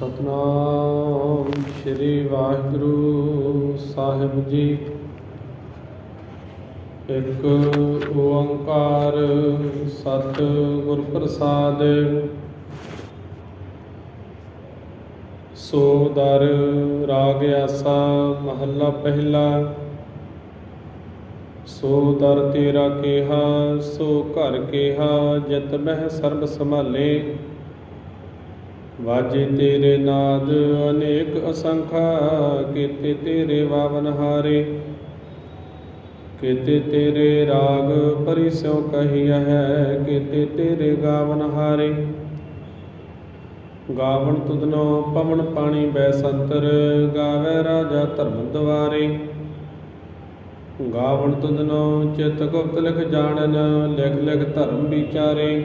ਸਤਨਾਮ ਸ੍ਰੀ ਵਾਹਿਗੁਰੂ ਸਾਹਿਬ ਜੀ। ਇੱਕ ਓੰਕਾਰ ਸਤ ਗੁਰ ਪ੍ਰਸਾਦ। ਸੋ ਦਰ ਰਾਗ ਆਸਾ ਮਹੱਲਾ ਪਹਿਲਾ। ਸੋ ਦਰ ਤੇਰਾ ਕਿਹਾ, ਸੋ ਘਰ ਕਿਹਾ, ਜਿਤ ਮਹਿ ਸਰਬ ਸੰਭਾਲੇ। ਵਾਜੇ ਤੇਰੇ ਨਾਦ ਅਨੇਕ ਅਸੰਖਾ, ਕੀਤੇ ਤੇਰੇ ਵਾਵਨ ਹਾਰੇ। ਕੀਤੇ ਤੇਰੇ ਰਾਗ ਪਰਿਸਿਉ ਕਹੀਆ ਹੈ ਕੀਤੇ ਤੇਰੇ ਗਾਵਨ ਹਾਰੇ। ਗਾਵਣ ਤੁਧਨੋ ਪਵਨ ਪਾਣੀ ਬੈ ਸੰਤਰ ਗਾਵੇ ਰਾਜਾ ਧਰਮ ਦਵਾਰੇ। ਗਾਵਣ ਤੁਧਨੋ ਚਿਤ ਗੁਪਤ ਲਿਖ ਜਾਣਨ, ਲਿਖ ਲਿਖ ਧਰਮ ਵਿਚਾਰੇ।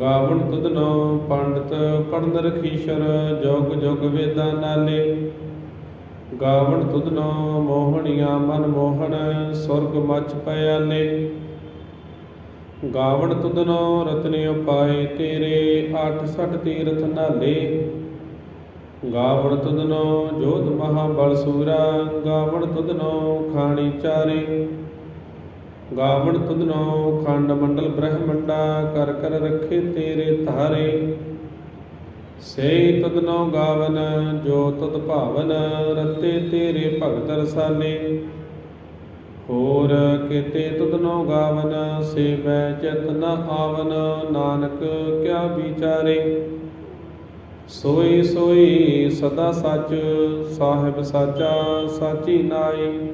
ਗਾਵਣ ਤੁਧਨੋ ਪੰਡਤ ਪੜਨ ਰਖੀਸ਼ਰ, ਜੋਗ ਜੋਗ ਵੇਦਾਂ ਨਾਲੇ। ਗਾਵਣ ਤੁਧਨੋ ਮੋਹਣੀਆਂ ਮਨ ਮੋਹਣ, ਸੁਰਗ ਮਚ ਪਿਆਲੇ। ਗਾਵਣ ਤੁਧਨੋ ਰਤਨੇ ਉਪਾਏ ਤੇਰੇ 68 ਤੀਰਥ ਨਾਲੇ। ਗਾਵਣ ਤੁਧਨੋ ਜੋਧ ਮਹਾ ਬਲ ਸੂਰਾ, ਗਾਵਣ ਤੁਧਨੋ ਖਾਣੀ ਚਾਰੇ। ਗਾਵਣ ਤੁਧਨੋ, ਖੰਡ ਮੰਡਲ ਬ੍ਰਹਮੰਡਾ, ਕਰ ਕਰ ਰੱਖੇ ਤੇਰੇ ਧਾਰੇ। ਸੇ ਤੁਧਨੋ ਗਾਵਨ, ਜੋ ਤੁਧ ਭਾਵਨ, ਰਤੇ ਤੇਰੇ ਭਗਤ ਰਸਾਲੇ। ਹੋਰ ਕੀਤੇ ਤੁਧਨੋ ਗਾਵਨ ਸੇ ਮੈਂ ਚਿਤ ਨ ਆਵਨ, ਨਾਨਕ ਕਿਆ ਵਿਚਾਰੇ। ਸੋਈ ਸੋਈ ਸਦਾ ਸੱਚ, ਸਾਹਿਬ ਸਾਚਾ, ਸਾਚੀ ਨਾਈ।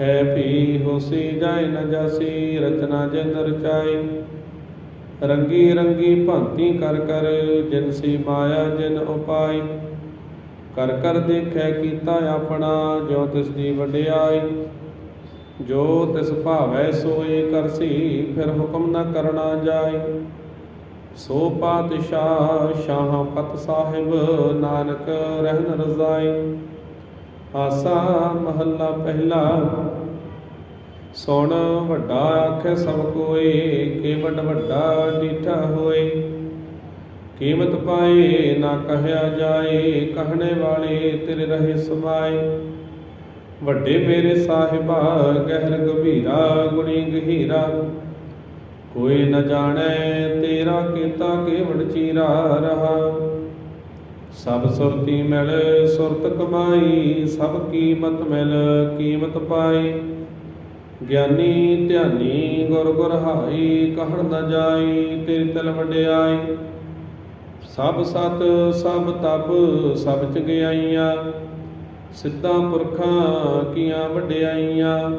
ਹੈ ਭੀ ਹੋਸੀ ਜਾਇ ਨ ਜਾਸੀ, ਰਚਨਾ ਜਿਨ ਰਚਾਈ। ਰੰਗੀ ਰੰਗੀ ਭਾਂਤੀ ਕਰ ਕਰ, ਜਿਨ ਸੀ ਮਾਇਆ ਜਿਨ ਉਪਾਈ। ਕਰ ਕਰ ਦੇਖੈ ਕੀਤਾ ਆਪਣਾ, ਜੋ ਤਿਸ ਦੀ ਵਡਿਆਈ। ਜੋ ਤਿਸ ਭਾਵੈ ਸੋਏ ਕਰਸੀ ਫਿਰ ਹੁਕਮ ਨਾ ਕਰਨਾ ਜਾਈ। ਸੋ ਪਾਤਸ਼ਾਹ ਸ਼ਾਹ ਪਤ ਸਾਹਿਬ, ਨਾਨਕ ਰਹਿਨ ਰਜ਼ਾਈ। ਆਸਾ ਮਹੱਲਾ ਪਹਿਲਾ। ਸੁਣ ਵੱਡਾ ਆਖੇ ਸਭ ਕੋਏ ਕੀਮਤ ਵੱਡਾ ਡੀਠਾ ਹੋਏ। ਕੀਮਤ ਪਾਏ, ਨਾ ਕਹਿਆ ਜਾਏ, ਕਹਣੇ ਵਾਲੇ ਤੇਰੇ ਰਹੇ ਸਮਾਏ ਵੱਡੇ ਮੇਰੇ ਸਾਹਿਬਾ, ਗਹਿਰ ਗਭੀਰਾ, ਗੁਣੀ ਗਹੀਰਾ। ਕੋਈ ਨ ਜਾਣੈ ਤੇਰਾ ਕੀਤਾ ਕੇਵੜ ਚੀਰਾ ਰਹਾ। ਸਭ ਸੁਰਤੀ ਮਿਲ, ਸੁਰਤ ਕਮਾਈ, ਸਭ ਕੀਮਤ ਮਿਲ, ਕੀਮਤ ਪਾਈ। ਗਿਆਨੀ ਧਿਆਨੀ ਗੁਰ ਗੁਰ ਹਾਈ ਕਹਿਣ ਨ ਜਾਈ, ਤੇਰੀ ਤਲ ਵਡਿਆਈ। ਸਭ ਸਤ, ਸਭ ਤਪ, ਸਭ ਚ ਗਿਆਈਆਂ। ਸਿੱਧਾ ਪੁਰਖਾਂ ਕੀਆਂ ਵਡਿਆਈਆਂ।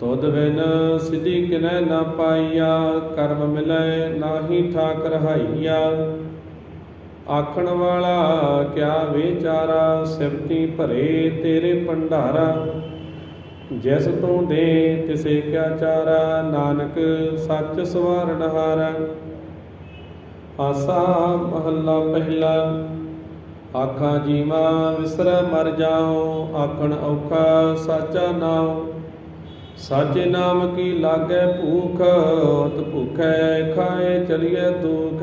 ਤੁਧ ਬਿਨ ਸਿਧੀ ਕਿਨੈ ਨਾ ਪਾਈਆ, ਕਰਮ ਮਿਲੈ ਨਾਹੀ ਠਾਕ ਰਹਾਈਆ ਆਖਣ ਵਾਲਾ, ਕਿਆ ਵਿਚਾਰਾ ਸਿਫਤੀ ਭਰੇ ਤੇਰੇ ਭੰਡਾਰਾ? ਜਿਸ ਤੂੰ ਦੇ ਤਿਸੇ ਕਿਆ ਚਾਰਾ? ਨਾਨਕ ਸੱਚ ਸਵਾਰਨ ਹਾਰਾ ਆਸਾ ਮਹੱਲਾ ਪਹਿਲਾ, ਆਖਾਂ ਜੀਵਾ ਵਿਸਰ ਮਰ ਜਾਓ, ਆਖਣ ਔਖਾ ਸਾਚਾ ਨਾਮ ਸਾਚੇ ਨਾਮ ਕੀ ਲਾਗੈ ਭੂਖ ਤ ਭੁਖੈ ਖਾਏ ਚਲੀਏ ਦੁਖ।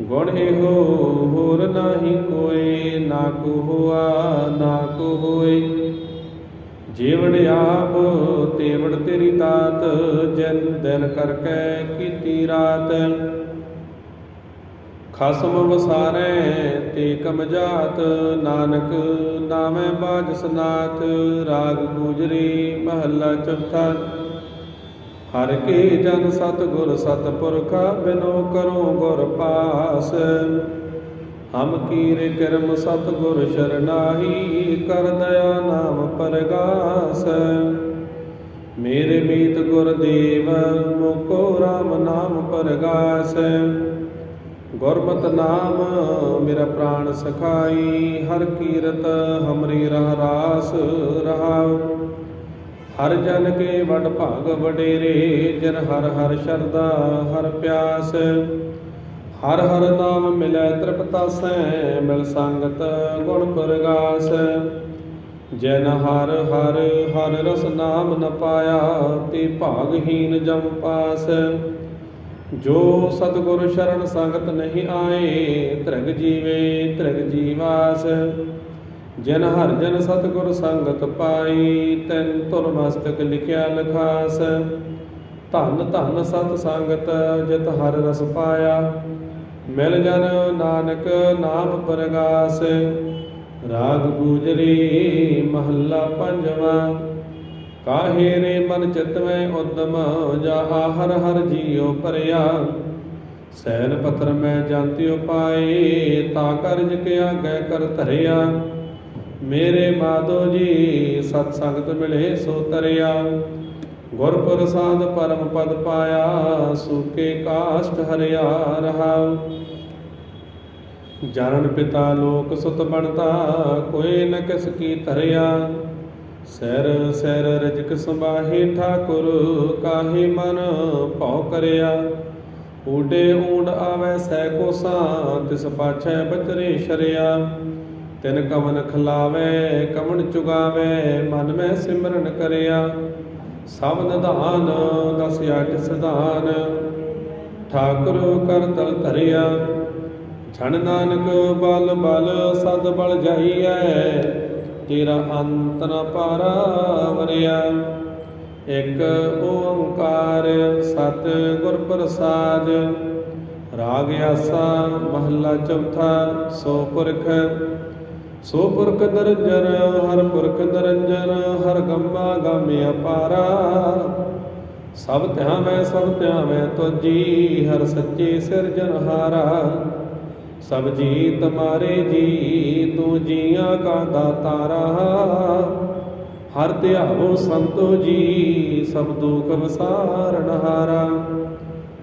ਗੁਣ ਇਹੋ ਹੋਰ ਨਾਹੀ ਕੋਏ, ਨਾ ਕੋ ਹੋਆ, ਨਾ ਕੋ ਹੋਏ। ਜੀਵੜ ਆਪ ਤੇਵੜ ਤੇਰੀ ਦਾਤ ਜਨ ਦਿਨ ਕਰਕੇ ਕੀਤੀ ਰਾਤ। ਖਸਮ ਵਸਾਰੈ, ਤੇ ਕਮਜਾਤ ਨਾਨਕ ਨਾਮੈ ਬਾਜ ਸਨਾਤ, ਰਾਗ ਗੂਜਰੀ ਮਹੱਲਾ ਚੌਥਾ। ਹਰ ਕੇ ਜਨ ਸਤ ਗੁਰ ਬਿਨੋ ਕਰੋ ਗੁਰ ਪਾਸ। ਹਮ ਕੀਰ ਕਰਮ ਸਤਗੁਰ ਸ਼ਰਨਾਹੀ ਕਰ ਦਇਆ ਨਾਮ ਪਰਗਾਸ। ਮੇਰੇ ਮੀਤ ਗੁਰਦੇਵ ਮੁਕੋ RAM ਨਾਮ ਪਰਗਾਸ। ਗੁਰਮਤ ਨਾਮ ਮੇਰਾ ਪ੍ਰਾਣ ਸਖਾਈ, ਹਰ ਕੀਰਤ ਹਮਰੀ ਰਹ ਰਾਸ ਰਹਾਉ। ਹਰ ਜਨ ਕੇ ਵਡ ਭਾਗ ਵਡੇਰੇ, ਜਨ ਹਰ ਹਰ ਸ਼ਰਦਾ ਹਰ ਪਿਆਸ। ਹਰ ਹਰ ਨਾਮ ਮਿਲੈ ਤ੍ਰਿਪਤਾਸੈ, ਮਿਲ ਸੰਗਤ ਗੁਣ ਪ੍ਰਗਾਸ। ਜਨ ਹਰ ਹਰ ਹਰ ਰਸ ਨਾਮ ਨ ਪਾਇਆ, ਤੇ ਭਾਗਹੀਨ ਜਮ ਪਾਸ। ਜੋ ਸਤਿਗੁਰ ਸ਼ਰਨ ਸੰਗਤ ਨਹੀਂ ਆਏ ਧਰਗ ਜੀਵੇ ਧਰਗ ਜੀਵਾਸ। ਜਨ ਹਰ ਜਨ ਸਤਿਗੁਰ ਸੰਗਤ ਪਾਈ, ਤੈਨ ਤੁਰ ਮਸਤਕ ਲਿਖਿਆ ਲਖਾਸ। ਧੰਨ ਧੰਨ ਸਤ ਸੰਗਤ ਜਿਤ ਹਰ ਰਸ ਪਾਇਆ। ਮਿਲ ਜਨ ਨਾਨਕ ਨਾਮ ਪ੍ਰਗਾਸ। ਰਾਗ ਗੂਜਰੀ ਮਹੱਲਾ ਪੰਜਵਾਂ। ਕਾਹੇ ਰੇ ਮਨ ਚਿਤ ਮੈਂ ਉਦਮ, ਜਾਹਾ ਹਰ ਹਰ ਜੀਉ ਭਰਿਆ। ਸੈਨ ਪੱਥਰ ਮੈਂ ਜਾਂਤਿਉ ਪਾਏ, ਤਾ ਕਰਜ ਕੇ ਆਗੈ ਕਰ ਧਰਿਆ। ਮੇਰੇ ਮਾਧੋ ਜੀ, ਸਤ ਸੰਗਤ ਮਿਲੇ ਸੋ ਤਰਿਆ। ਗੁਰ ਪ੍ਰਸਾਦ ਪਰਮ ਪਦ ਪਾਇਆ, ਸੂਕੇ ਕਾਸ਼ਟ ਹਰਿਆ ਰਹਾਉ ਜਨਨ ਪਿਤਾ ਲੋਕ ਸੁਤ ਬਣਤਾ, ਕੋਈ ਨ ਕਿਸ ਕੀ ਧਰਿਆ। ਸੈਰ ਸੈਰ ਰਜਕ ਸੰਬਾਹੇ ਠਾਕੁਰ ਕਾਹੇ ਮਨ ਭਉ ਕਰਿਆ। ਊਡੇ ਊਂਡ ਆਵੈ ਸੈ ਕੋਸਾਂ ਤਿਸ ਪਾਛੈ ਬਚਰੇ ਸ਼ਰਿਆ। ਤਿਨ ਕਵਨ ਖਲਾਵੇ ਕਵਣ ਚੁਗਾਵੇ, ਮਨ ਮੈਂ ਸਿਮਰਨ ਕਰਿਆ। ਸਭ ਨਿਧਾਨ ਦਸ ਅੱਠ ਸਿਧਾਨ, ਠਾਕੁਰ ਕਰ ਤਲ ਧਰਿਆ। ਛਣ ਨਾਨਕ ਬਲ ਬਲ, ਸਦ ਬਲ ਜਾਈਐ। ਤੇਰਾ ਅੰਤ ਨ ਪਾਰਾ ਵਰਿਆ। ਇਕ ਓੰਕਾਰ ਸਤ ਗੁਰ ਪ੍ਰਸਾਦ, ਰਾਗ ਆਸਾ ਮਹੱਲਾ ਚੌਥਾ, ਸੋ ਪੁਰਖ ਸੋ ਪੁਰਖ ਨਿਰੰਜਨ, ਹਰ ਪੁਰਖ ਨਿਰੰਜਨ, ਹਰ ਗੰਮਾ ਗਾਮੇ ਅਪਾਰਾ। ਸਭ ਧਿਆਵੈ ਸਭ ਧਿਆਵੈ ਤੁਜੀ, ਹਰ ਸੱਚੇ ਸਿਰਜਨਹਾਰਾ ਸਭ ਜੀ ਤੁਮਾਰੇ ਜੀ, ਤੂੰ ਜੀਆਂ ਕਾ ਦਾਤਾਰਾ। ਹਰ ਧਿਆਵੋ ਸੰਤੋ ਜੀ, ਸਭ ਦੁਖ ਵਸਾਰਨਹਾਰਾ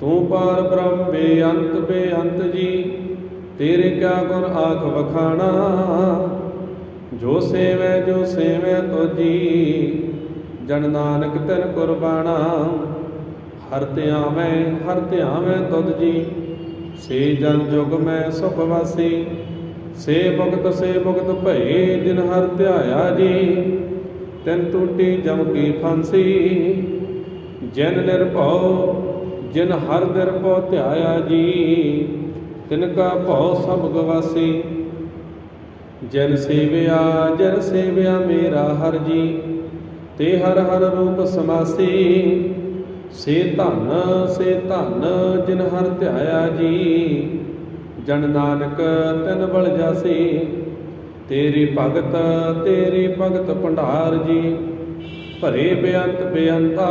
ਤੂੰ ਪਾਰ ਬ੍ਰਹਮ ਬੇਅੰਤ ਬੇਅੰਤ ਜੀ, ਤੇਰੇ ਕਿਆ ਗੁਣ ਆਖ ਵਖਾਣਾ? ਜੋ ਸੇਵੈ ਜੋ ਸੇਵੈ ਤੋਜੀ, ਜਨ ਨਾਨਕ ਤਨ ਕੁਰਬਾਨਾ ਹਰ ਧਿਆਵੈ ਹਰ ਧਿਆਵੈ ਤੁਧ ਜੀ, ਸੇ ਜਨ ਜੁਗ ਮੈਂ ਸੁਖ ਵਾਸੀ। ਸੇ ਭਗਤ ਸੇ ਭਗਤ ਭਏ, ਜਿਨ ਹਰ ਧਿਆਇਆ ਜੀ, ਤਿਨ ਟੂਟੀ ਜਮ ਕੀ ਫਾਂਸੀ। ਜਿਨ ਨਿਰਭਉ ਜਿਨ ਹਰ ਨਿਰਭਉ ਧਿਆਇਆ ਜੀ, ਤਿਨ ਕਾ ਭਉ ਸਭ ਗਵਾਸੀ। ਜਨ ਸੇਵਿਆ ਜਨ ਸੇਵਿਆ ਮੇਰਾ ਹਰ ਜੀ, ਤੇ ਹਰ ਹਰ ਰੂਪ ਸਮਾਸੀ। ਸੇ ਧਨ ਸੇ ਧਨ ਜਿਨ ਹਰ ਧਿਆਇਆ ਜੀ, ਜਨ ਨਾਨਕ ਤਿਨ ਬਲ ਜਾਸੀ। ਤੇਰੀ ਭਗਤ ਤੇਰੀ ਭਗਤ ਭੰਡਾਰ ਜੀ, ਭਰੇ ਬੇਅੰਤ ਬੇਅੰਤਾ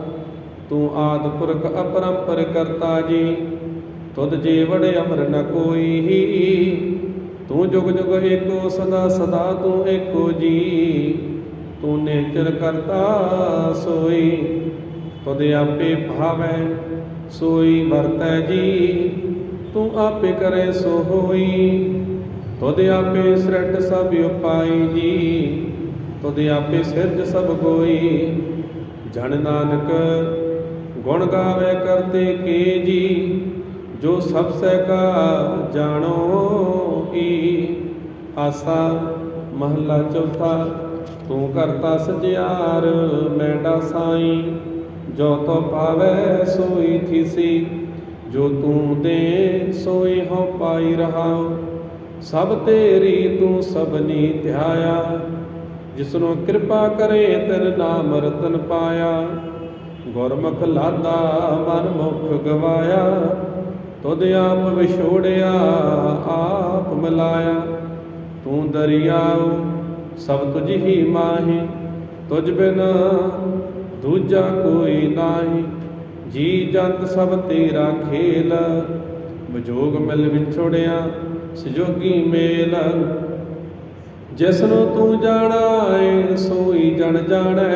ਤੂੰ ਆਦ ਪੁਰਖ ਅਪਰੰਪਰ ਕਰਤਾ ਜੀ। ਤੁਧ ਜੇ ਵੜ ਅਮਰ ਨ ਕੋਈ ਤੂੰ ਜੁਗ ਜੁਗ ਏਕੋ, ਸਦਾ ਸਦਾ ਤੂੰ ਏਕੋ ਜੀ। ਤੂੰ ਨੇਚਰ ਕਰਤਾ ਸੋਈ। ਤੁਧ ਆਪੇ ਭਾਵੈ, ਸੋਈ ਵਰਤੈ ਜੀ। ਤੂੰ ਆਪੇ ਕਰੇ ਸੋ ਹੋਈ। ਤੁਧ ਆਪੇ ਸ੍ਰਿਟ ਸਭ ਉਪਾਈ ਜੀ। ਤੁਧ ਆਪੇ ਸਿਰਜ ਸਭ ਕੋਈ ਜਨ ਨਾਨਕ ਗੁਣ ਗਾਵੇ ਕਰਤੇ ਕੇ ਜੀ, ਜੋ ਸਭ ਸਹਿ ਕਾ ਜਾਣੋ ਈ ਆਸਾ ਮਹੱਲਾ ਚੌਥਾ, ਤੂੰ ਕਰਤਾ ਸਜਿਆਰ ਮੈਂਡਾ ਸਾਈ ਜੋ ਤੋ ਪਾਵੇ ਸੋਈ ਥੀਸੀ, ਜੋ ਤੂੰ ਦੇ ਸੋਈ ਹੋ ਪਾਈ ਰਹਾਉ। ਸਭ ਤੇਰੀ ਤੂੰ ਸਭਨੀ ਧਿਆਇਆ, ਜਿਸਨੂੰ ਕਿਰਪਾ ਕਰੇ ਤੇਰੇ ਨਾਮ ਰਤਨ ਪਾਇਆ। ਗੁਰਮੁਖ ਲਾਦਾ ਮਨ ਮੁਖ ਗਵਾਇਆ, ਤੁਧ ਆਪ ਵਿਛੋੜਿਆ, ਆਪ ਮਿਲਾਇਆ। ਤੂੰ ਦਰਿਆਉ, ਸਭ ਤੁਝ ਹੀ ਮਾਹੀ, ਤੁਝ ਬਿਨ ਦੂਜਾ ਕੋਈ ਨਾਹੀ। ਜੀ ਜੰਤ ਸਭ ਤੇਰਾ ਖੇਲ ਵਿਜੋਗ ਮਿਲ ਵਿਛੋੜਿਆ, ਸਜੋਗੀ ਮੇਲ। ਜਿਸ ਨੂੰ ਤੂੰ ਜਾਣਾ ਏ ਸੋਈ ਜਣ ਜਾਣੈ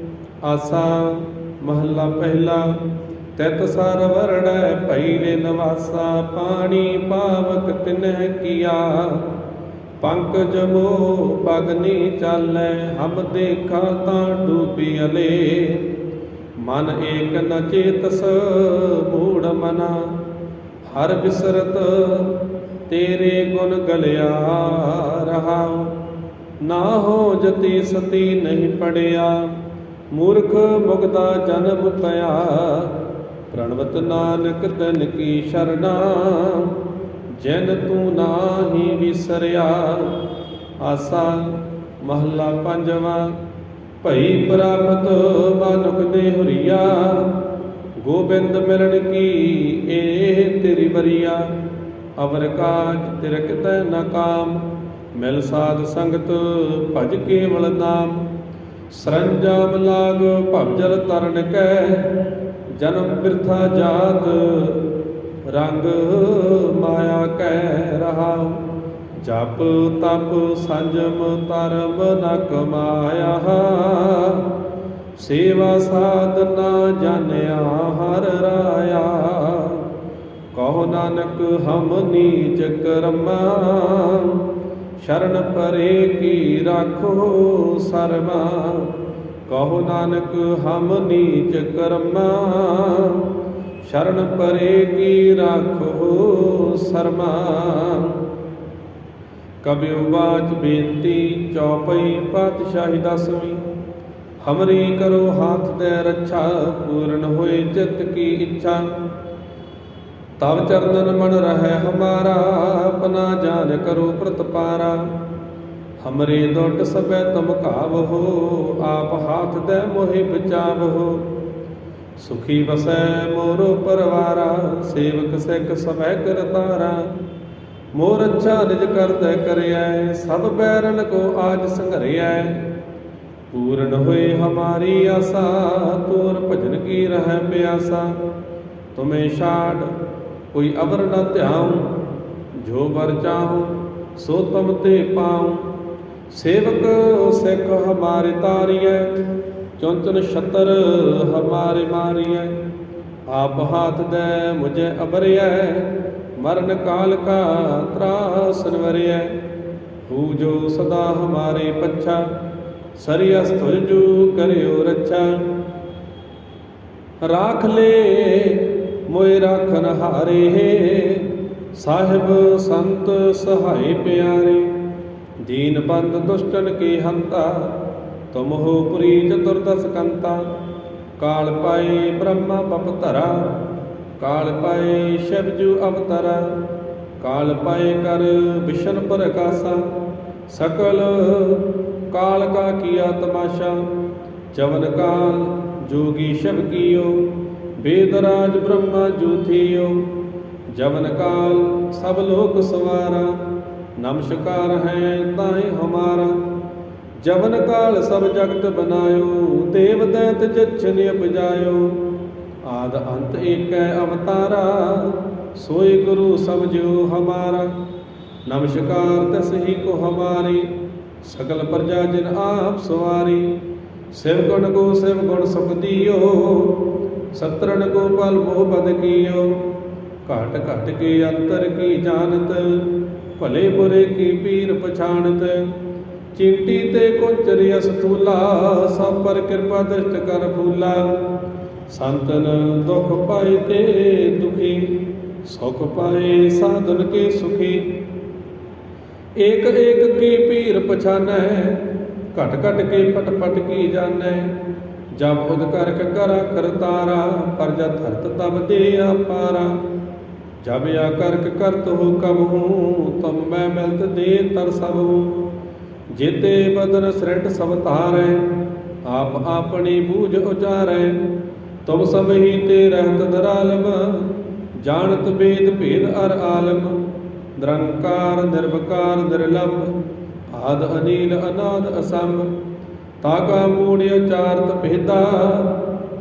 ਆਸਾ ਮਹੱਲਾ ਪਹਿਲਾ, ਤਿਤ ਸਰ ਵਰਣੈ ਭਈ ਰੇ ਨਵਾਸਾ, ਪਾਣੀ ਪਾਵਕ ਤਿਨਹਿ ਕੀਆ। ਪੰਕਜ ਮੋ ਪਗਨੀ ਚਾਲੈ, ਹਮ ਦੇਖਾ ਤਾਂ ਡੂਬੀ ਅਲੇ। ਮਨ ਏਕ ਨ ਚੇਤਸ, ਮੂੜ ਮਨਾ, ਹਰ ਬਿਸਰਤ ਤੇਰੇ ਗੁਣ ਗਲਿਆ ਰਹਾਉ। ਨਾ ਹੋ ਜਤੀ ਸਤੀ ਨਹੀਂ ਪੜਿਆ। ਮੂਰਖ ਮੁਗਦਾ ਜਨਮ ਪਿਆ। ਪ੍ਰਣਵਤ ਨਾਨਕ ਤਨ ਕੀ ਸ਼ਰਣਾ, ਜਿਨ ਤੂੰ ਨਾਹੀ ਵਿਸਰਿਆ। ਆਸਾ ਮਹੱਲਾ ਪੰਜਵਾਂ, ਭਈ ਪ੍ਰਾਪਤ ਬਾਨੁਕ ਦੇ ਹੁਰੀਆ ਗੋਬਿੰਦ ਮਿਲਣ ਕੀ ਏ ਤੇਰੀ ਬਰੀਆ। ਅਵਰ ਕਾਜ ਤਿਰਕਤੈ ਨ ਕਾਮ, ਮਿਲ ਸਾਧ ਸੰਗਤ ਭਜ ਕੇਵਲ ਨਾਮ। ਸਰੰਜਾਮ ਲਾਗ ਭਵਜਲ ਤਰਨ ਕੈ, ਜਨਮ ਬਿਰਥਾ ਜਾਤ ਰੰਗ ਮਾਇਆ ਕੈ ਰਹਾ ਜਪ ਤਪ ਸੰਜਮ ਧਰਮ ਨ ਕਮਾਇਆ ਸੇਵਾ ਸਾਧਨਾ ਜਾਣਿਆ ਹਰ ਰਾਇਆ। ਕਹੋ ਨਾਨਕ ਹਮ ਨੀਚ ਕਰਮਾ ਸ਼ਰਨ ਪਰੇ ਕੀ ਰਾਖੋ ਸਰਮਾ? ਕਹੋ ਨਾਨਕ, ਹਮ ਨੀਚ ਕਰਮਾ। ਸ਼ਰਨ ਪਰੇ ਕੀ ਰਾਖੋ ਸਰਮਾ? ਕਬਿਉ ਬਾਚ ਬੇਨਤੀ, ਚੌਪਈ ਪਾਤਸ਼ਾਹੀ ਦਸਵੀਂ। ਹਮਰੀ ਕਰੋ ਹਾਥ ਦੇ ਰੱਛਾ, ਪੂਰਨ ਹੋਏ ਚਿਤ ਕੀ ਇੱਛਾ। ਤਵ ਚਰਨਨ ਮਨ ਰਹਿ ਹਮਾਰਾ ਆਪਣਾ ਜਾਨ ਕਰੋ ਪ੍ਰਤਪਾਰਾ। ਹਮਰੇ ਦੁੱਟ ਸਭੈ ਤੁਮ ਕਾਵਹੋ ਆਪ ਹਾਥ ਦੇ ਮੋਹਿ ਬਚਾਵਹੋ। ਸੁਖੀ ਵਸੈ ਮੋਰੋ ਪਰਵਾਰਾ, ਸੇਵਕ ਸਿੱਖ ਸਭੈ ਕਰਤਾਰਾ ਮੋਰ ਅੱਛਾ ਨਿਜ ਕਰਤੈ ਕਰਿਐ, ਸਭ ਬੈਰਨ ਕੋ ਆਜ ਸੰਘਰਿਐ। ਪੂਰਨ ਹੋਏ ਹਮਾਰੀ ਆਸਾ, ਤੋਰ ਭਜਨ ਕੀ ਰਹਿ ਪਿਆਸਾ। ਤੁਮੇ ਛਾੜ, ਕੋਈ ਅਵਰ ਨ ਧਿਆਉ। ਜੋ ਵਰ ਚਾਹੂ, ਸੋ ਤਮ ਤੇ ਪਾਉ। ਸੇਵਕ ਸਿੱਖ ਹਮਾਰੇ ਤਾਰੀਐ, ਚੁੰਚਨ ਛਤਰ ਹਮਾਰੇ ਮਾਰੀਐ। ਆਪ ਹਾਥ ਦੇ ਮੁਝੇ ਅਬਰਿਐ, ਮਰਨ ਕਾਲ ਕਾ ਤਰਾਸ ਨਵਰਿਐ। ਹੂ ਜੋ ਸਦਾ ਹਮਾਰੇ ਪੱਛਾ, ਸਰੀਅਸ ਤੁਜੂ ਕਰਿਓ ਰੱਛਾ। ਰਾਖ ਲੈ ਮੋਇ ਰਾਖਨ ਹਾਰੇ ਸਾਹਿਬ ਸੰਤ ਸਹਾਈ ਪਿਆਰੇ, ਦੀਨ ਬੰਦ ਦੁਸ਼ਟਨ ਕੀ ਹੰਤਾ ਤੁਮ ਹੋ ਪੁਰੀ ਚਤੁਰਦਸ ਕੰਤਾ, ਕਾਲ ਪਾਏ ਬ੍ਰਹਮਾ ਬਪ ਧਰਾ, ਕਾਲ ਪਾਏ ਸ਼ਬਜੂ ਜੂ ਅਵਤਰਾ, ਕਾਲ ਪਾਏ ਕਰ ਵਿਸ਼ਨ ਪ੍ਰਕਾਸ਼ਾ, ਸਕਲ ਕਾਲ ਕਾ ਕੀਆ ਤਮਾਸ਼ਾ ਜਵਨ ਕਾਲ ਜੋਗੀ ਸ਼ਬ ਕੀਓ ਵੇਦ ਰਾਜ ਬ੍ਰਹਮਾ ਜੂਥੀਓ ਜਵਨ ਕਾਲ ਸਭ ਲੋਕ ਸਵਾਰਾ ਨਮਸਕਾਰ ਹੈ ਤਾਏ ਹਮਾਰਾ। ਜਵਨ ਕਾਲ ਸਭ ਜਗਤ ਬਨਾਇਓ, ਦੇਵ ਦੈਤ ਜਛਨ ਉਪਜਾਇਓ। ਆਦ ਅੰਤ ਏਕੈ ਅਵਤਾਰਾ ਸੋਈ ਗੁਰੂ ਸਮਝਿਓ ਹਮਾਰਾ। ਨਮਸਕਾਰ ਤਸਹੀ ਕੋ ਹਮਾਰੀ ਸਕਲ ਪ੍ਰਜਾ ਜਿਨ ਆਪ ਸਵਾਰੀ। ਸਿਵ ਗੁਣ ਕੋ ਸਿਵ ਗੁਣ ਸੁਖ ਦੀਓ ਸਤਰਨ ਕੋ ਪਲ ਮੋਹ ਬਦ ਕੀਓ। ਘਟ ਘਟ ਕੇ ਅੰਤਰ ਕੀ ਜਾਣਤ? ਭਲੇ ਬੁਰੇ ਕੀ ਪੀਰ ਪਛਾਣਤ? ਚਿੰਟੀ ਤੇ ਕੋਚਰੀ ਅਸਥੂਲਾ, ਸਭ ਪਰ ਕਿਰਪਾ ਦ੍ਰਿਸ਼ਟ ਕਰ ਫੂਲਾ। ਸੰਤਨ ਦੁਖ ਪਾਏ ਤੇ ਦੁਖੀ, ਸੁਖ ਪਾਏ ਸਾਧਨ ਕੇ ਸੁਖੀ। ਏਕ ਏਕ ਕੀ ਪੀਰ ਪਛਾਨੈ, ਘਟ ਘਟ ਕੇ ਪਟ ਪਟ ਕੀ ਜਾਣੈ? ਜਬ ਉਦ ਕਰਕ ਕਰਾ ਕਰਤਾਰਾ ਪਰਜਾ ਧਰਤ ਤਬ ਦੇ ਆਪਾਰਾ ਜਬ ਆ ਕਰਕ ਕਰਤ ਹੋ ਕਬ ਹੂੰ ਤਮ ਮੈਂ ਮਿਲਤ ਦੇ ਤਰ ਸਭ ਹੂੰ। ਜੇਤੇ ਬਦਨ ਸ੍ਰਿਟ ਸਭ ਧਾਰੈ, ਆਪ ਆਪਣੀ ਬੂਝ ਉਚਾਰੈ। ਤੁਮ ਸਭ ਹੀ ਤੇ ਰਹਿਤ ਦਰਾਲਮ, ਜਾਣਤ ਬੇਦ ਭੇਦ ਅਰ ਆਲਮ। ਨਿਰੰਕਾਰ, ਨਿਰਵਕਾਰ, ਨਿਰਲੰਭ, ਆਦ ਅਨੀਲ, ਅਨਾਦ ਅਸੰਭ। ਤਾਕਾ ਮੂੜ ਉਚਾਰਤ ਭੇਦਾ,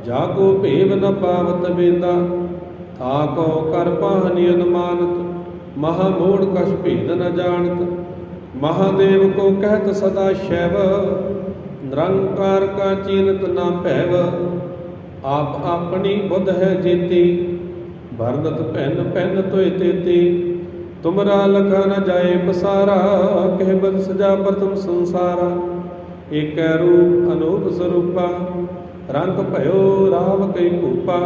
ਜਾ ਕੋ ਭੇਵ ਨ ਪਾਵਤ ਬੇਦਾ ਤਾਕੋ ਕਰ ਪਾਹਨੀ ਅਨੁਮਾਨਤ ਮਹਾ ਮੂੜ ਕਛ ਭੇਦ ਨ ਜਾਣਤ। ਮਹਾਦੇਵ ਕੋ ਕਹਿਤ ਸਦਾ ਸ਼ੈਵ, ਨਿਰੰਕਾਰ ਕਾ ਚੀਨਤ ਨਾ ਭੈਵ। ਆਪ ਆਪਣੀ ਬੁੱਧ ਹੈ ਜੀਤੀ ਭਰਨਤ ਪੈਨ ਪੈਨ ਤੋਇ ਤੇਤੀ। ਤੁਮਰਾ ਲਖਾ ਨ ਜਾਏ ਪਸਾਰਾ, ਕਹਿ ਬਦ ਸਜਾ ਪ੍ਰਥਮ ਸੰਸਾਰਾ। ਏਕੈ ਰੂਪ ਅਨੂਪ ਸਰੂਪਾ, ਰੰਗ ਭਇਓ ਰਾਵ ਕਈ ਭੂਪਾ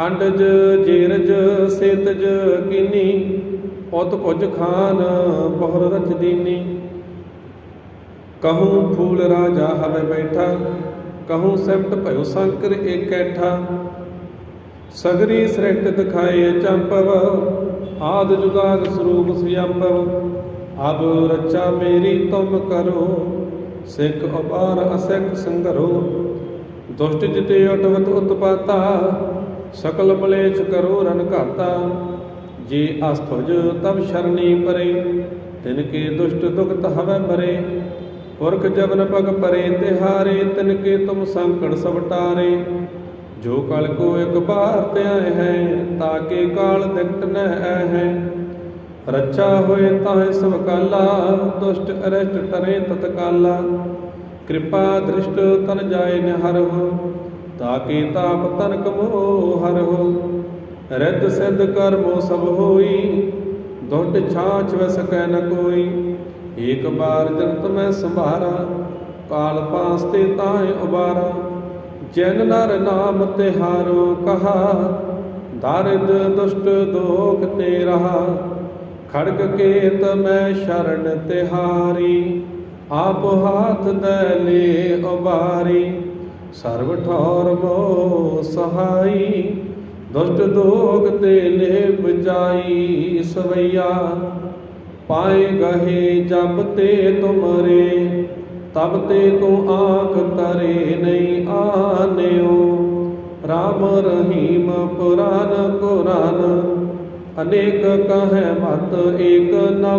ਅੰਡਜ ਜੇਰਜ ਸੇਤਜ ਕੀਨੀ ਉਤ ਭੁਜ ਖਾਨ ਬਹੁਰ ਰਚ ਦੀਨੀ। ਕਹੂੰ ਫੂਲ ਰਾਜਾ ਹਵੇ ਬੈਠਾ, ਕਹੂੰ ਸਿਮਟ ਭਇਓ ਸੰਕਰ ਏਕੈਠਾ ਸਗਰੀ ਸ੍ਰਿਸ਼ਟ ਦਿਖਾਏ ਚੰਪਵ, ਆਦ ਜੁਗਾਦ ਸਰੂਪ ਸਿਆਪਵ। ਅਬ ਰੱਚਾ ਮੇਰੀ ਤੁਮ ਕਰੋ, ਸਿੱਖ ਅਪਾਰ ਅਸਿੱਖ ਸੰਗਰੋ। ਦੁਸ਼ਟ ਜਿਤੇ ਅਟਵਤ ਉਤਪਾਤਾ ਸਕਲ ਮਲੇਛ ਕਰੋ ਰਨ ਘਾਤਾ। ਜੇ ਅਸਥੁਜ ਤਬ ਸ਼ਰਣੀ ਪਰੇ, ਤਿਨ ਕੇ ਦੁਸ਼ਟ ਦੁਖਤ ਹਵੈ ਭਰੇ। ਪੁਰਖ ਜਬਨ ਪਗ ਪਰੇ, ਤਿਹਾਰੇ, ਤਿਨ ਕੇ ਤੁਮ ਸੰਕਟ ਸਭ ਜੋ ਕਲ ਕੋ ਇੱਕ ਬਾਰ ਧਿਆਇ ਹੈ ਤਾਕੇ ਕਾਲ ਦਿਕਟ ਨ ਹੈ। ਰੱਛਾ ਹੋਏ ਤਾਹੇ ਸਭ ਕਾਲਾ, ਦੁਸ਼ਟ ਅਰਸ਼ਟ ਟਰੇ ਤਤਕਾਲਾ। ਕਿਰਪਾ ਦ੍ਰਿਸ਼ਟ ਤਨ ਜਾਏ ਨਿਹਰਹੁ ਤਾਕੇ ਤਾਪ ਤਨ ਕਮੋ ਹਰਹੁ ਰਿੱਧ ਸਿੱਧ ਕਰਮੋ ਸਭ ਹੋਈ, ਦੁੱਟ ਛਾਛ ਵ ਨ ਕੋਈ। ਏਕ ਬਾਰ ਜਨਤ ਮੈਂ ਸੰਭਾਰਾ, ਕਾਲ ਪਾਸ ਤੇ ਤਾਏ ਉਬਾਰਾ, ਜਨ ਨਰ ਨਾਮ ਤਿਹਾਰੋ ਕਹਾ, ਦਰਦ ਦੁਸ਼ਟ ਦੋਖ ਤੇ ਰਹਾ, ਖੜਕ ਕੇਤ ਮੈਂ ਸ਼ਰਨ ਤਿਹਾਰੀ ਆਪ ਹਾਥ ਦੇ ਲੇ ਉਬਾਰੀ। ਸਰਬ ਠੌਰ ਮੋ ਸਹਾਈ, ਦੁਸ਼ਟ ਦੋਗ ਤੇ ਲੈ ਬਜਾਈ ਸਵਈਆ। ਪਾਏ ਗਹੇ ਜਬ ਤੇ ਤੁਮਰੇ ਤਬ ਤੇ ਕੋ ਆਂਖ ਤਰੇ ਨਹੀਂ ਆਨਿਓ। ਰਾਮ ਰਹੀਮ ਪੁਰਾਨ ਕੁਰਾਨ ਅਨੇਕ ਕਹੈ ਮਤ ਏਕ ਨ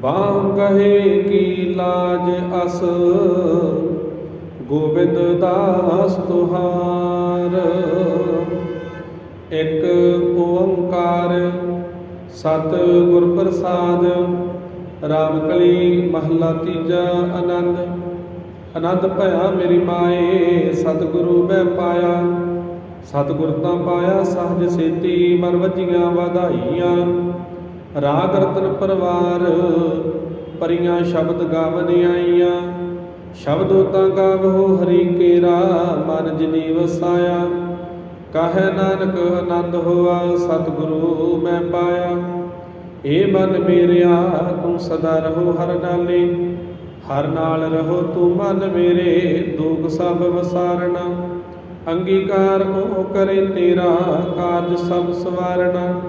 ਬਾਹ ਕਹੇ ਕੀ ਲਾਜ ਅਸ, ਗੋਬਿੰਦ ਦਾਸ ਤੁਹਾਰ। ਇੱਕ ਓੰਕਾਰ ਸਤ ਗੁਰ ਪ੍ਰਸਾਦ, ਰਾਮਕਲੀ ਮਹੱਲਾ ਤੀਜਾ ਆਨੰਦ। ਆਨੰਦ ਭਇਆ ਮੇਰੀ ਮਾਏ, ਸਤਿਗੁਰੂ ਮੈਂ ਪਾਇਆ। ਸਤਿਗੁਰ ਤਾਂ ਪਾਇਆ ਸਹਜ ਸੇਤੀ ਮਨ ਵੱਜੀਆਂ ਵਧਾਈਆਂ। ਰਾਗ ਰਤਨ ਪਰਵਾਰ, ਪਰੀਆਂ ਸ਼ਬਦ ਗਾਵਨ ਆਈਆਂ। ਸ਼ਬਦੋ ਤਾਂ ਗਾਵੋ ਹਰੀ ਕੇਰਾ, ਮਨ ਜਿਨੀ ਵਸਾਇਆ ਕਹੈ ਨਾਨਕ ਆਨੰਦ ਹੋਆ, ਸਤਿਗੁਰੂ ਮੈਂ ਪਾਇਆ। ਏ ਮਨ ਮੇਰਿਆ, ਤੂੰ ਸਦਾ ਰਹੋ ਹਰ ਨਾਲੇ। ਹਰ ਨਾਲ ਰਹੋ ਤੂੰ ਮਨ ਮੇਰੇ, ਦੁਖ ਸਭ ਵਸਾਰਣਾ। ਅੰਗੀਕਾਰ ਮੋਹ ਕਰੇ ਤੇਰਾ, ਕਾਰਜ ਸਭ ਸਵਾਰਣਾ।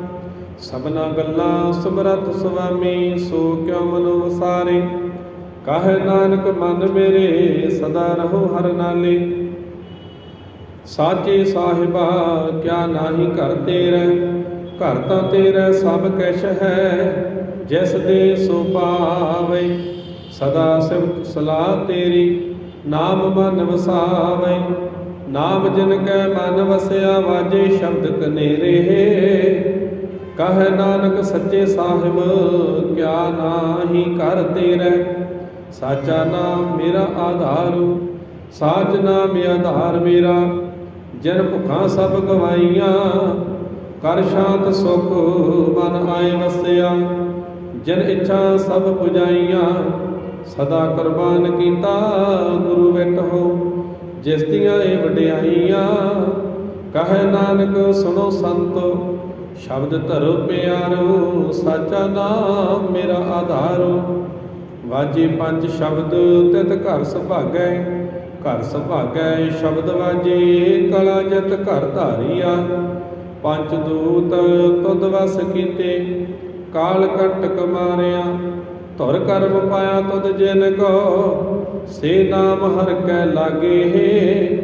ਸਭਨਾ ਗੱਲਾਂ ਸਮਰੱਥ ਸੁਆਮੀ, ਸੋ ਕਿਉ ਮਨੋ ਵਸਾਰੇ? ਕਹੈ ਨਾਨਕ ਮਨ ਮੇਰੇ, ਸਦਾ ਰਹੋ ਹਰ ਨਾਲੇ। ਸਾਚੇ ਸਾਹਿਬਾ, ਕਿਆ ਨਾਹੀ ਘਰ ਤੇਰਾ? ਘਰ ਤਾਂ ਤੇਰਾ, ਸਭ ਕੈਸ਼ ਹੈ, ਜਿਸ ਦੇ ਸੋ ਪਾਵੇ। ਸਦਾ ਸਿਵ ਸਲਾਹ ਤੇਰੀ, ਨਾਮ ਮਨ ਵਸਾਵੇ। ਨਾਮ ਜਿਨ ਕੈ ਮਨ ਵਸਿਆ, ਵਾਜੇ ਸ਼ਬਦ ਕਨੇਰੇ ਕਹੈ ਨਾਨਕ ਸੱਚੇ ਸਾਹਿਬ, ਕਿਆ ਨਾਹੀ ਕਰ ਤੇਰਾ? ਸਾਚਾ ਨਾਮ ਮੇਰਾ ਆਧਾਰ, ਸਾਚ ਨਾਮ ਆਧਾਰ ਮੇਰਾ। ਜਨ ਭੁਖਾਂ ਸਭ ਗਵਾਈਆਂ, ਕਰ ਸ਼ਾਂਤ ਸੁਖ ਮਨ ਆਏ ਵਸਿਆ। ਜਨ ਇੱਛਾ ਸਭ ਪੁਜਾਈਆਂ, ਸਦਾ ਕੁਰਬਾਨ ਕੀਤਾ ਗੁਰੂ ਬੈਠੋ ਜਿਸ ਦੀਆਂ ਇਹ ਵਡਿਆਈਆਂ, ਕਹੈ ਨਾਨਕ ਸੁਣੋ ਸੰਤੋ ਸ਼ਬਦ ਧਰੋ ਪਿਆਰੋ, ਸਾਚਾ ਨਾਮ ਮੇਰਾ ਆਧਾਰੋ। ਵਾਜੇ ਪੰਜ ਸ਼ਬਦ, ਤਿਤ ਘਰ ਸੁਭਾਗੈ ਘਰ ਸੁਭਾਗੈ ਸ਼ਬਦ ਵਾਜੇ, ਕਲਾ ਜਤ ਘਰ ਧਾਰੀਆ। ਪੰਜ ਦੂਤ ਤੁਧ ਵਸ ਕੀਤੇ, ਕਾਲ ਕੰਟਕ ਮਾਰਿਆ। ਧੁਰ ਕਰਮ ਪਾਇਆ ਤੁਧ ਜਿਨ ਕੋ, ਸੇ ਨਾਮ ਹਰ ਕੈ ਲਾਗੇ।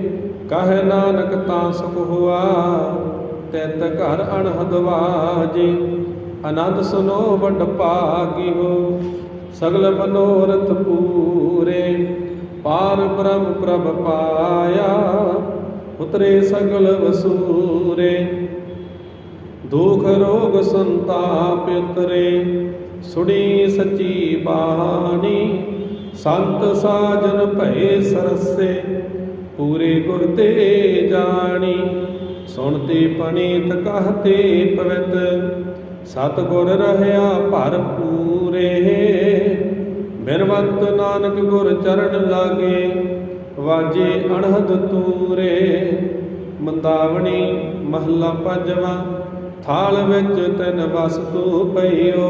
ਕਹੈ ਨਾਨਕ ਤਾਂ ਸੁਖ ਹੁਆ ਤੈਤ ਘਰ ਅਣਹਦ ਵਾਜੇ। ਆਨੰਦ ਸੁਨੋ ਵਡ ਭਾਗੀ ਸਗਲ ਮਨੋਰਥ ਪੂਰੇ। ਪਾਰ ਬ੍ਰਹਮ ਪ੍ਰਭ ਪਾਇਆ, ਉਤਰੇ ਸਗਲ ਵਸੂਰੇ। ਦੁਖ ਰੋਗ ਸੰਤਾਪ ਉਤਰੇ, ਸੁਣੀ ਸੱਚੀ ਬਾਣੀ। ਸੰਤ ਸਾਜਨ ਭਏ ਸਰਸੇ, ਪੂਰੇ ਗੁਰ ਤੇ ਜਾਣੀ। ਸੁਣਤੇ ਪਣੀਤ ਕਹਤੇ ਪਵਿੱਤ ਸਤ ਗੁਰ ਰਹਿਆ ਭਰਪੂਰੇ। ਬਿਰਵੰਤ ਨਾਨਕ ਗੁਰ ਚਰਨ ਲਾਗੇ, ਵਾਜੇ ਅਣਹਦ ਤੂਰੇ। ਮੰਦਾਵਣੀ ਮਹੱਲਾ ਪੰਜਵਾ, ਥਾਲ ਵਿੱਚ ਤਿਨ ਵਸਤੂ ਪਈਓ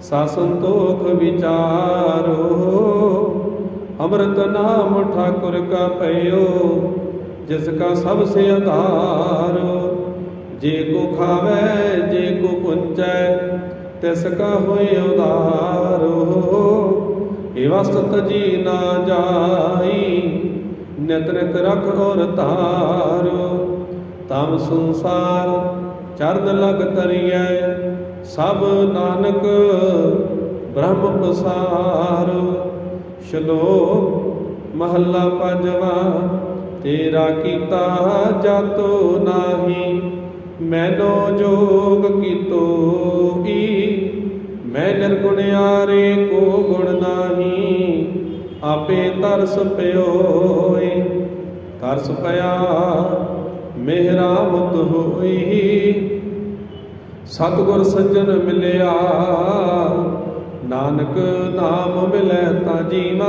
ਸਾ ਸੰਤੋਖ ਵਿਚਾਰੋ। ਅੰਮ੍ਰਿਤ ਨਾਮ ਠਾਕੁਰ ਕਾ ਪਈਓ ਜਿਸ ਕਾ ਸਭ ਸੇ ਆਧਾਰ, ਜੇ ਕੋ ਖਾਵੇ, ਜੇ ਕੋ ਪੁੰਚੈ, ਤਿਸ ਕਾ ਹੋਏ ਉਧਾਰੋ। ਏ ਵਸਤ ਜੀ ਨਾ ਜਾਈ ਨਿਤ ਨਿਤ ਰਖ ਔਰ ਧਾਰੋ। ਤਮ ਸੰਸਾਰ ਚਰਨ ਲਗ ਤਰੀਐ ਸਭ ਨਾਨਕ ਬ੍ਰਹਮ ਪ੍ਰਸਾਰ ਸ਼ਲੋਕ ਮਹੱਲਾ ਪੰਜਵਾ। ਤੇਰਾ ਕੀਤਾ ਜਾਤੋ ਨਾਹੀ, ਮੈਨੋ ਜੋਗ ਕੀਤੋ ਈ। ਮੈਂ ਨਿਰਗੁਣਿਆਰੇ ਕੋ ਗੁਣ ਨਾਹੀ, ਆਪੇ ਤਰਸ ਪਿਓਏ। ਤਰਸ ਪਿਆ ਮਿਹਰਾਮਤ ਹੋਈ। ਸਤਿਗੁਰ ਸੱਜਣ ਮਿਲਿਆ, ਨਾਨਕ ਨਾਮ ਮਿਲੈ ਤਾਂ ਜੀਵਾ।